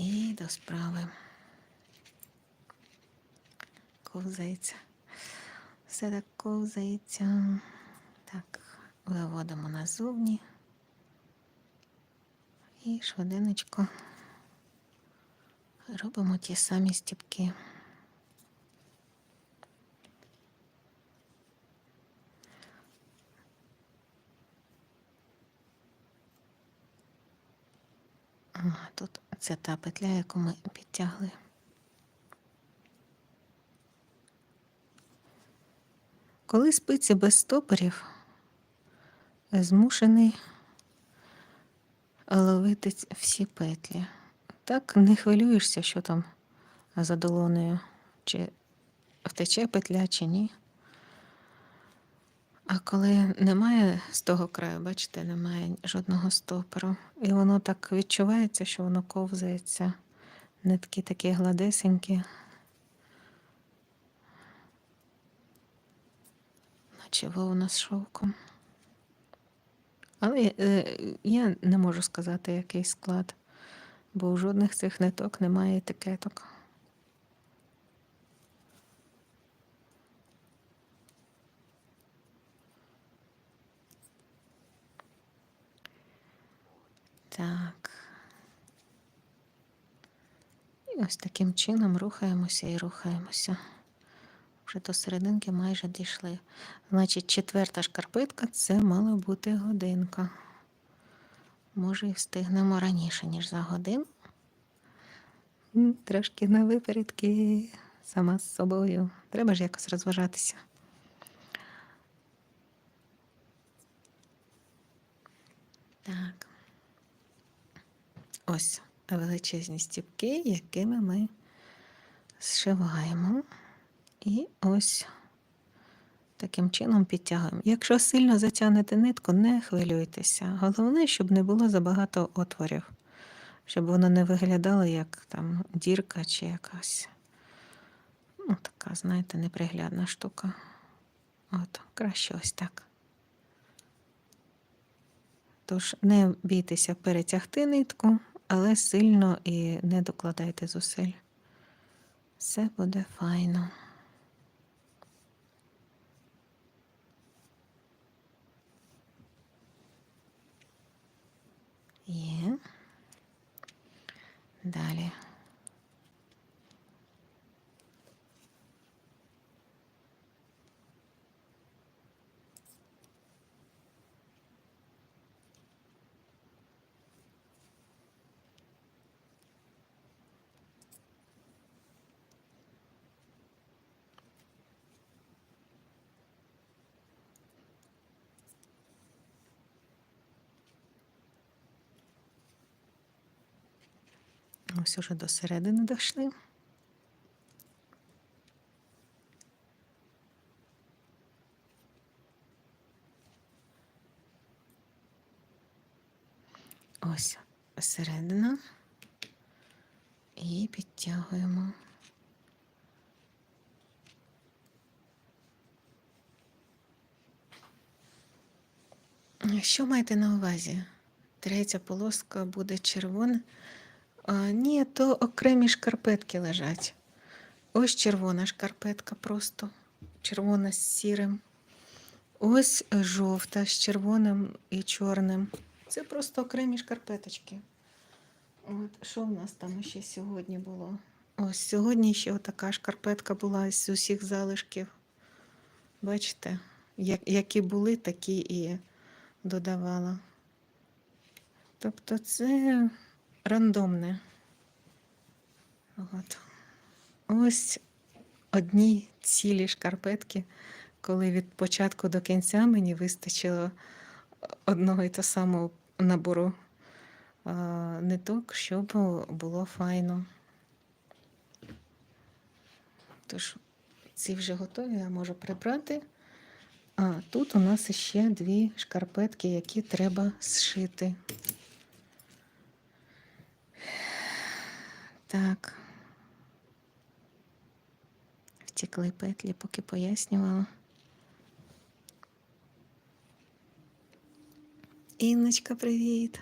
І до справи. Ковзається. Все так ковзається. Так, виводимо назовні. І швиденечко робимо ті самі стіпки. Тут це та петля, яку ми підтягли. Коли спиці без стопорів, змушений ловити всі петлі. Так не хвилюєшся, що там за долонею, чи втече петля, чи ні. А коли немає з того краю, бачите, немає жодного стопору. І воно так відчувається, що воно ковзається. Нитки такі гладесенькі. Наче вовна з шовком. Але е, я не можу сказати, який склад, бо у жодних цих ниток немає етикеток. Так. І ось таким чином рухаємося і рухаємося. Вже до серединки майже дійшли. Значить, четверта шкарпетка це мала бути годинка. Може, і встигнемо раніше, ніж за годину. Трошки на випередки сама з собою. Треба ж якось розважатися. Так. Ось величезні стіпки, якими ми зшиваємо. І ось таким чином підтягуємо. Якщо сильно затягнете нитку, не хвилюйтеся. Головне, щоб не було забагато отворів, щоб воно не виглядало як там дірка чи якась. Ну, така, знаєте, неприглядна штука. От, краще ось так. Тож не бійтеся перетягти нитку, але сильно і не докладайте зусиль. Все буде файно. Є. Далі. Ось уже до середини дійшли. Ось середина. І підтягуємо. Що маєте на увазі? Третя полоска буде червона. А, ні, то окремі шкарпетки лежать. Ось червона шкарпетка просто. Червона з сірим. Ось жовта з червоним і чорним. Це просто окремі шкарпеточки. От, що в нас там ще сьогодні було? Ось сьогодні ще така шкарпетка була з усіх залишків. Бачите, як, які були, такі і додавала. Тобто це рандомне. От. Ось одні цілі шкарпетки, коли від початку до кінця мені вистачило одного і того самого набору ниток, щоб було файно. Тож, ці вже готові, я можу прибрати. А тут у нас ще дві шкарпетки, які треба зшити. Так. Втекли петлі, поки пояснювала. Інночка, привіт.